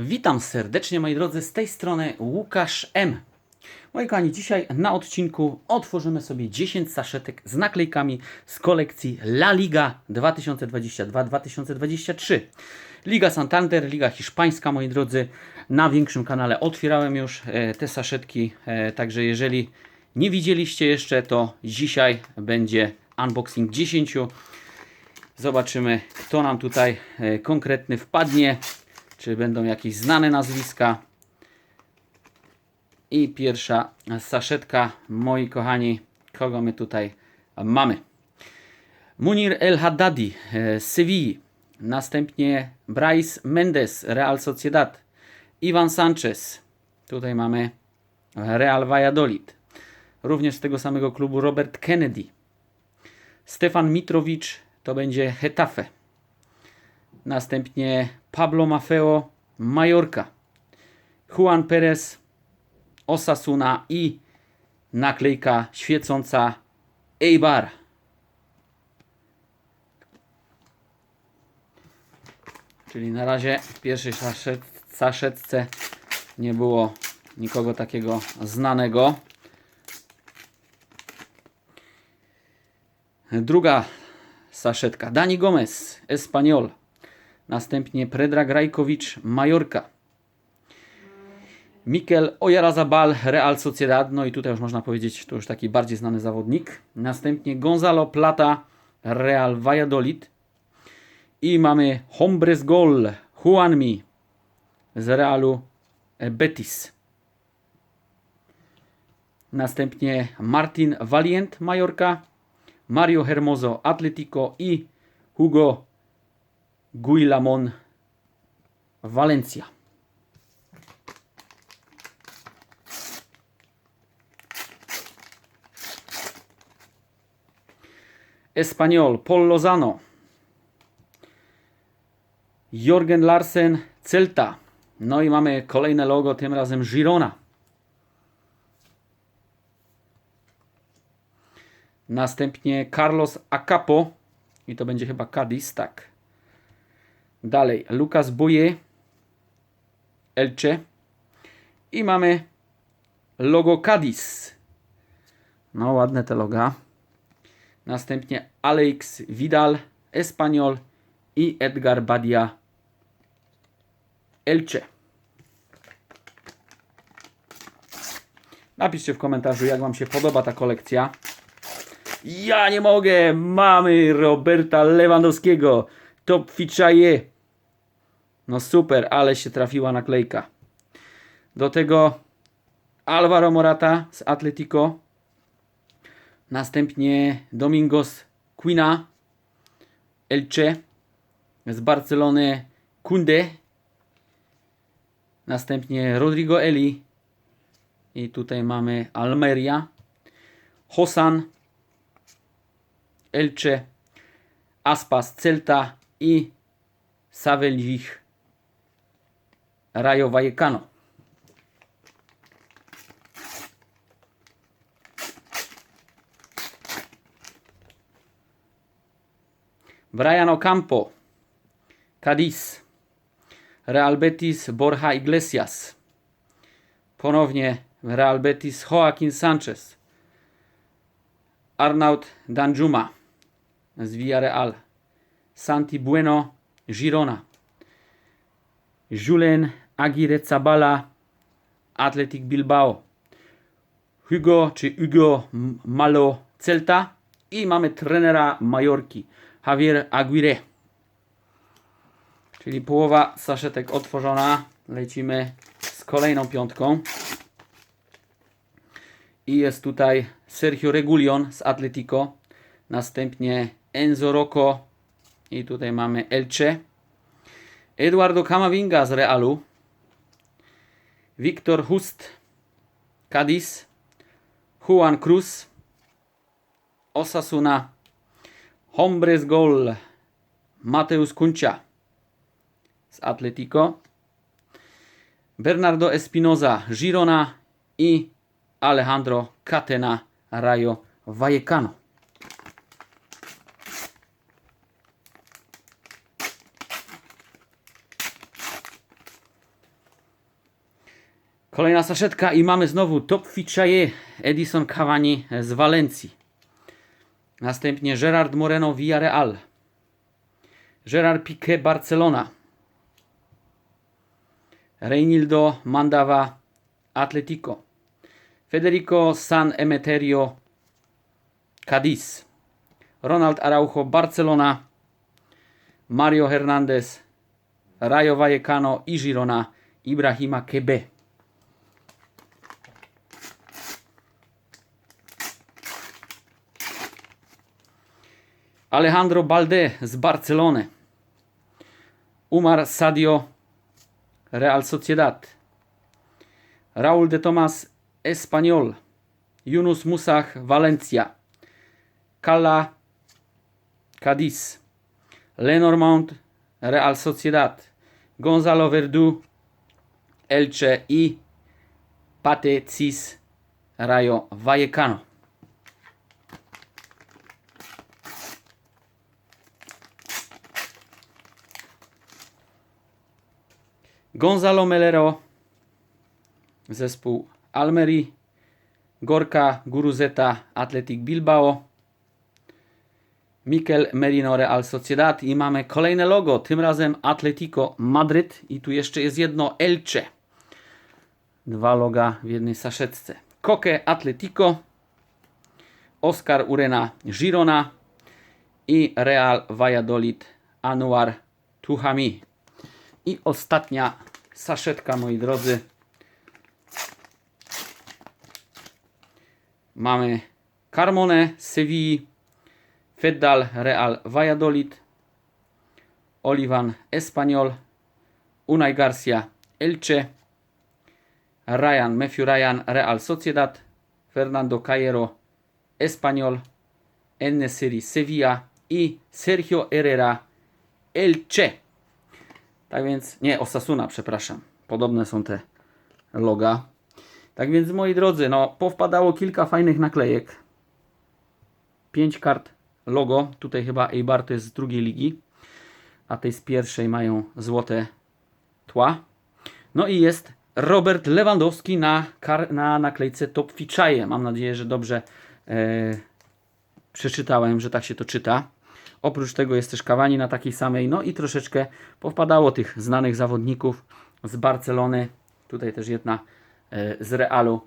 Witam serdecznie moi drodzy, z tej strony Łukasz M. Moi kochani, dzisiaj na odcinku otworzymy sobie 10 saszetek z naklejkami z kolekcji La Liga 2022-2023. Liga Santander, Liga Hiszpańska, moi drodzy. Na większym kanale otwierałem już e, te saszetki, e, także jeżeli nie widzieliście jeszcze, to dzisiaj będzie unboxing 10. Zobaczymy, kto nam tutaj e, konkretny wpadnie. Czy będą jakieś znane nazwiska. I pierwsza saszetka, moi kochani, kogo my tutaj mamy. Munir El Haddadi e, z Sewilli. Następnie Bryce Mendes, Real Sociedad. Iwan Sanchez. Tutaj mamy Real Valladolid. Również z tego samego klubu Robert Kennedy. Stefan Mitrowicz to będzie Hetafe. Następnie Pablo Maffeo, Mallorca. Juan Perez, Osasuna i naklejka świecąca Eibar. Czyli na razie w pierwszej saszet, saszetce nie było nikogo takiego znanego. Druga saszetka. Dani Gomez, Espanyol. Następnie Predrag Rajkowicz, Majorka. Mikel Oyarzabal, Real Sociedad. No i tutaj już można powiedzieć, to już taki bardziej znany zawodnik. Następnie Gonzalo Plata, Real Valladolid. I mamy Hombres Gol, Juanmi z Realu Betis. Następnie Martin Valient, Majorka. Mario Hermoso, Atletico i Hugo Guilamon, Valencia. Espanyol, Paul Lozano. Jorgen Larsen, Celta. No i mamy kolejne logo, tym razem Girona. Następnie Carlos Acapo. I to będzie chyba Cadiz, tak. Dalej Lucas Boye. Elche. I mamy logo Cadiz. No ładne te loga. Następnie Alex Vidal, Espanyol i Edgar Badia, Elche. Napiszcie w komentarzu, jak Wam się podoba ta kolekcja. Ja nie mogę! Mamy Roberta Lewandowskiego. Top Fichaje. No super, ale się trafiła naklejka. Do tego Alvaro Morata z Atletico. Następnie Domingos Quina, Elche, z Barcelony Kunde, następnie Rodrigo Eli i tutaj mamy Almeria, Hosan, Elche, Aspas Celta i Savelvich Rayo Vallecano. Brian Ocampo, Cadiz, Real Betis, Borja Iglesias. Ponownie Real Betis, Joaquin Sanchez. Arnaud Danjuma z Villarreal. Santi Bueno, Girona. Julen Aguirre Zabala, Athletic Bilbao. Hugo czy Hugo Malo Celta. I mamy trenera Majorki. Javier Aguirre. Czyli połowa saszetek otworzona. Lecimy z kolejną piątką. I jest tutaj Sergio Regulion z Atletico. Następnie Enzo Rocco. I tutaj mamy Elche. Eduardo Camavinga z Realu. Wiktor Hust. Cadiz. Juan Cruz. Osasuna. Hombres Gol, Mateus Kuncia z Atletico, Bernardo Espinoza, Girona i Alejandro Catena, Rayo Vallecano. Kolejna saszetka i mamy znowu Top Fichaye Edison Cavani z Walencji. Następnie Gerard Moreno Villarreal. Gerard Piqué Barcelona. Reinildo Mandava Atletico. Federico San Emeterio Cadiz. Ronald Araujo Barcelona. Mario Hernandez Rayo Vallecano i Girona Ibrahima Kebe. Alejandro Balde z Barcelony. Umar Sadio Real Sociedad. Raúl de Tomas Espanyol. Yunus Musah Valencia. Cala Cadiz. Lenormand Real Sociedad. Gonzalo Verdu Elche i Pate Cis Rayo Vallecano. Gonzalo Melero, zespół Almerii, Gorka Guruzeta Athletic Bilbao, Mikel Merino Real Sociedad i mamy kolejne logo, tym razem Atletico Madryt i tu jeszcze jest jedno Elche. Dwa loga w jednej saszetce. Koke Atletico, Oscar Urena Girona i Real Valladolid Anuar Tuhami. I ostatnia saszetka, moi drodzy. Mamy Carmone Sevilla, Feddal Real Valladolid, Olivan Espanyol, Unai Garcia Elche, Ryan Matthew Ryan Real Sociedad, Fernando Cairo Espanyol, Enesiri Sevilla i Sergio Herrera Elche. Tak więc, nie, Osasuna, przepraszam. Podobne są te loga. Tak więc, moi drodzy, no, powpadało kilka fajnych naklejek. Pięć kart logo. Tutaj chyba Eibar to jest z drugiej ligi, a tej z pierwszej mają złote tła. No i jest Robert Lewandowski na, na naklejce Top Fichaje. Mam nadzieję, że dobrze e, przeczytałem, że tak się to czyta. Oprócz tego jest też Kawani na takiej samej, no i troszeczkę powpadało tych znanych zawodników z Barcelony. Tutaj też jedna e, z Realu.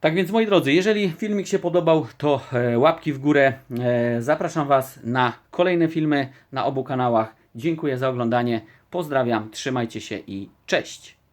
Tak więc moi drodzy, jeżeli filmik się podobał, to e, łapki w górę. E, Zapraszam Was na kolejne filmy na obu kanałach. Dziękuję za oglądanie. Pozdrawiam, trzymajcie się i cześć.